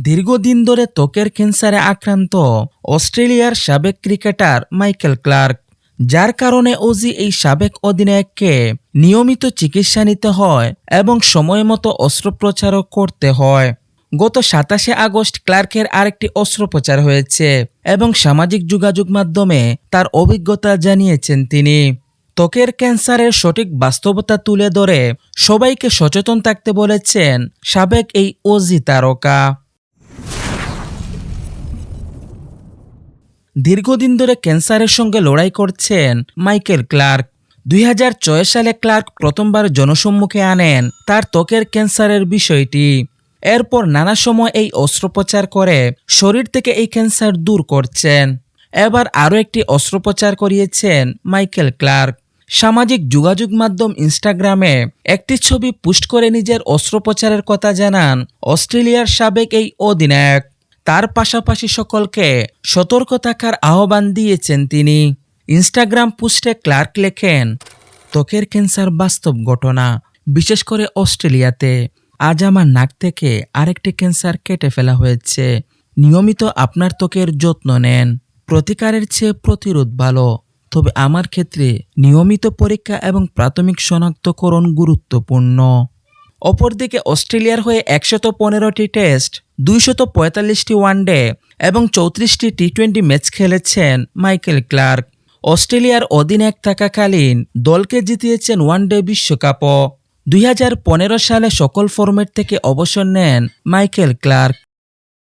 দীর্ঘদিন ধরে ত্বকের ক্যান্সারে আক্রান্ত অস্ট্রেলিয়ার সাবেক ক্রিকেটার মাইকেল ক্লার্ক, যার কারণে ওজি এই সাবেক অধিনায়ককে নিয়মিত চিকিৎসা নিতে হয় এবং সময় মতো অস্ত্রোপচারও করতে হয়। গত সাতাশে আগস্ট ক্লার্কের আরেকটি অস্ত্রোপচার হয়েছে এবং সামাজিক যোগাযোগ মাধ্যমে তার অভিজ্ঞতা জানিয়েছেন তিনি। ত্বকের ক্যান্সারের সঠিক বাস্তবতা তুলে ধরে সবাইকে সচেতন থাকতে বলেছেন সাবেক এই ওজি তারকা। দীর্ঘদিন ধরে ক্যান্সারের সঙ্গে লড়াই করছেন মাইকেল ক্লার্ক। দুই হাজার ছয় সালে ক্লার্ক প্রথমবার জনসম্মুখে আনেন তার ত্বকের ক্যান্সারের বিষয়টি। এরপর নানা সময় এই অস্ত্রোপচার করে শরীর থেকে এই ক্যান্সার দূর করছেন। এবার আরও একটি অস্ত্রোপচার করিয়েছেন মাইকেল ক্লার্ক। সামাজিক যোগাযোগ মাধ্যম ইনস্টাগ্রামে একটি ছবি পোস্ট করে নিজের অস্ত্রোপচারের কথা জানান অস্ট্রেলিয়ার সাবেক এই অধিনায়ক। তার পাশাপাশি সকলকে সতর্ক থাকার আহ্বান দিয়েছেন তিনি। ইনস্টাগ্রাম পোস্টে ক্লার্ক লেখেন, ত্বকের ক্যান্সার বাস্তব ঘটনা, বিশেষ করে অস্ট্রেলিয়াতে। আজ আমার নাক থেকে আরেকটি ক্যান্সার কেটে ফেলা হয়েছে। নিয়মিত আপনার ত্বকের যত্ন নেন। প্রতিকারের চেয়ে প্রতিরোধ ভালো। তবে আমার ক্ষেত্রে নিয়মিত পরীক্ষা এবং প্রাথমিক শনাক্তকরণ গুরুত্বপূর্ণ। অপরদিকে অস্ট্রেলিয়ার হয়ে একশত পনেরোটি টেস্ট, দুইশত পঁয়তাল্লিশটি ওয়ানডে এবং চৌত্রিশটি টি টোয়েন্টি ম্যাচ খেলেছেন মাইকেল ক্লার্ক। অস্ট্রেলিয়ার অধিনায়ক থাকাকালীন দলকে জিতিয়েছেন ওয়ানডে বিশ্বকাপও। দুই হাজার পনেরো সালে সকল ফরম্যাট থেকে অবসর নেন মাইকেল ক্লার্ক।